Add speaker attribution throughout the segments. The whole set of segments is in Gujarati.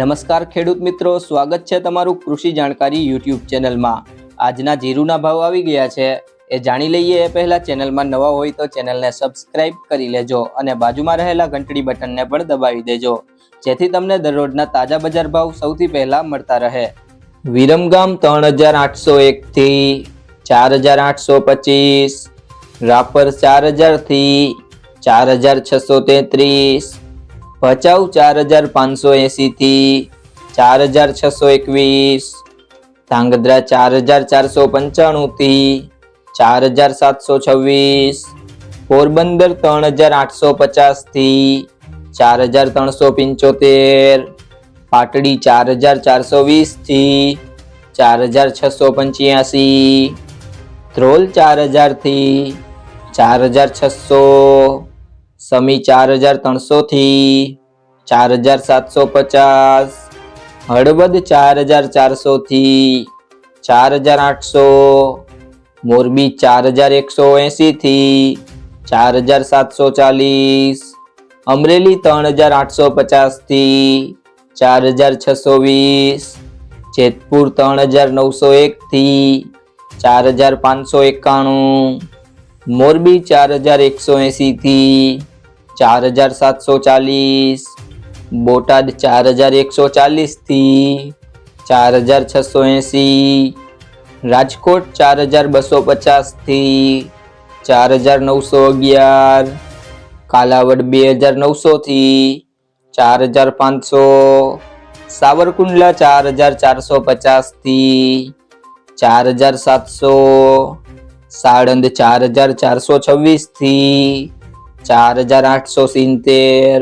Speaker 1: નમસ્કાર ખેડૂત મિત્રો, સ્વાગત છે તમારું કૃષિ જાણકારી યુટ્યુબ ચેનલમાં. આજના જીરુના ભાવ આવી ગયા છે. એ જાણી લઈએ એ પહેલાં ચેનલમાં નવા હોય તો ચેનલને સબસ્ક્રાઇબ કરી લેજો અને બાજુમાં રહેલા ઘંટડી બટનને પણ દબાવી દેજો. જેથી તમને દરરોજના તાજા બજાર ભાવ સૌથી પહેલાં મળતા રહે. વિરમગામ ત્રણ હજાર આઠસો એકથી ચાર હજાર આઠસો પચીસ, રાપર ચાર હજારથી ચાર હજાર છસો તેત્રીસ ભચાઉ ચાર હજાર પાંચસો એંસીથી ચાર હજાર છસો એકવીસ, ધાંગધ્રા ચાર હજાર ચારસો પંચાણુંથી ચાર હજાર સાતસો છવ્વીસ, પોરબંદર ત્રણ હજાર આઠસો પચાસથી ચાર હજાર ત્રણસો પંચોતેર, પાટડી ચાર હજાર ચારસો વીસથી ચાર હજાર છસો પંચ્યાસી, ધ્રોલ ચાર હજારથી ચાર હજાર છસો સમી ચાર હજાર ત્રણસોથી ચાર હજાર સાતસો પચાસ. હળવદ ચાર હજાર ચારસોથી ચાર હજાર આઠસો. મોરબી ચાર હજાર એકસો એંસીથી ચાર હજાર સાતસો ચાલીસ. અમરેલી ત્રણ હજાર આઠસો પચાસથી ચાર હજાર છસો વીસ. જેતપુર ત્રણ હજાર નવસો એકથી ચાર હજાર પાંચસો એકાણું. મોરબી ચાર હજાર એકસો એંસીથી ચાર હજાર સાતસો ચાલીસ, બોટાદ ચાર હજાર એકસો ચાલીસથી ચાર હજાર છસો એંસી, રાજકોટ ચાર હજાર બસો પચાસથી ચાર હજાર નવસો અગિયાર, કાલાવડ બે હજાર નવસોથી ચાર હજાર પાંચસો, સાવરકુંડલા ચાર હજાર ચારસો પચાસથી ચાર હજાર સાતસો, સાળંદ ચાર હજાર ચારસો છવ્વીસથી ચાર હજાર આઠસો સિત્તેર,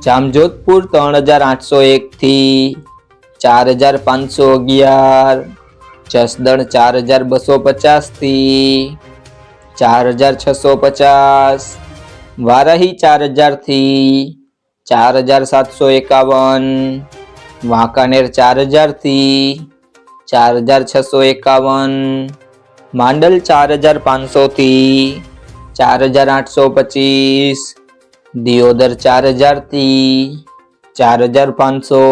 Speaker 1: જામજોધપુર ત્રણ હજાર આઠસો એકથી ચાર હજાર પાંચસો અગિયાર, જસદણ ચાર હજાર બસો પચાસથી ચાર હજાર છસો પચાસ, વારાહી ચાર હજારથી ચાર હજાર સાતસો એકાવન, વાંકાનેર ચાર હજારથી ચાર હજાર છસો એકાવન, માંડલ ચાર હજાર પાંચસોથી ચાર હજાર આઠસો પચીસ દિયોદર ચાર હજારથી ચાર હજાર પાંચસો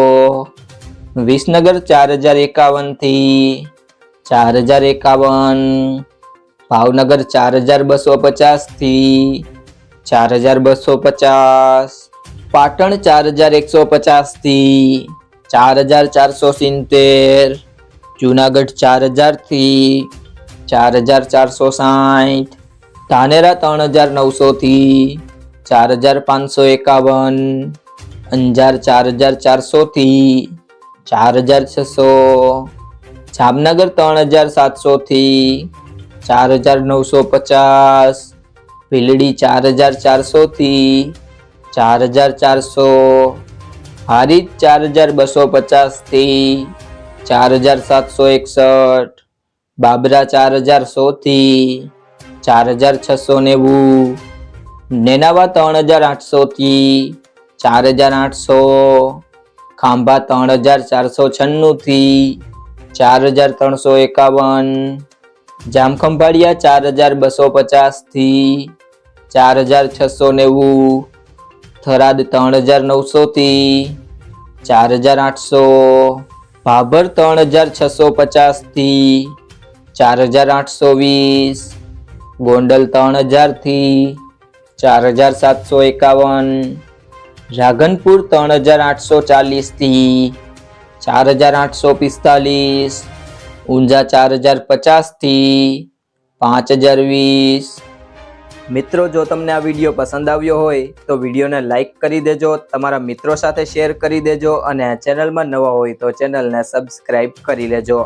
Speaker 1: વિસનગર ચાર હજાર એકાવનથી ચાર હજાર એકાવન ભાવનગર ચાર હજાર બસો પચાસથી ચાર હજાર બસો પચાસ પાટણ ચાર હજાર એકસો પચાસથી ચાર હજાર ચારસો સિત્તેર જુનાગઢ ચાર હજારથી ચાર હજાર ચારસો સાઠ ધાનેરા ત્રણ હજાર નવસોથી ચાર હજાર પાંચસો એકાવન, અંજાર ચાર હજાર ચારસોથી ચાર હજાર છસો, જામનગર ત્રણ હજાર સાતસોથી ચાર હજાર નવસો પચાસ, ભીલડી ચાર હજાર ચારસોથી ચાર હજાર ચારસો, હારીજ ચાર હજાર બસો પચાસથી ચાર હજાર સાતસો એકસઠ, બાબરા ચાર હજાર સોથી ચાર હજાર છસો નેવું. નેનાવા ત્રણ હજાર આઠસોથી ચાર હજાર આઠસો. ખાંભા ત્રણ હજાર ચારસો છન્નુંથી ચાર હજાર ત્રણસો એકાવન. જામખંભાળિયા ચાર હજાર બસો પચાસથી ચાર હજાર છસો નેવું. થરાદ ત્રણ હજાર નવસોથી ચાર હજાર આઠસો. ભાભર ત્રણ હજાર છસો પચાસથી ચાર હજાર આઠસો વીસ. ગોંડલ ત્રણ હજારથી ચાર હજાર સાતસો એકાવન. રાધનપુર ત્રણ હજાર આઠસો ચાલીસથી ચાર હજાર આઠસો પિસ્તાલીસ. ઊંઝા ચાર હજાર પચાસથી પાંચ હજાર વીસ. મિત્રો, જો તમને આ વીડિયો પસંદ આવ્યો હોય, તો વિડીયોને લાઇક કરી દેજો, તમારા મિત્રો સાથે શેર કરી દેજો અને ચેનલમાં નવા હોય તો ચેનલને સબસ્ક્રાઈબ કરી લેજો.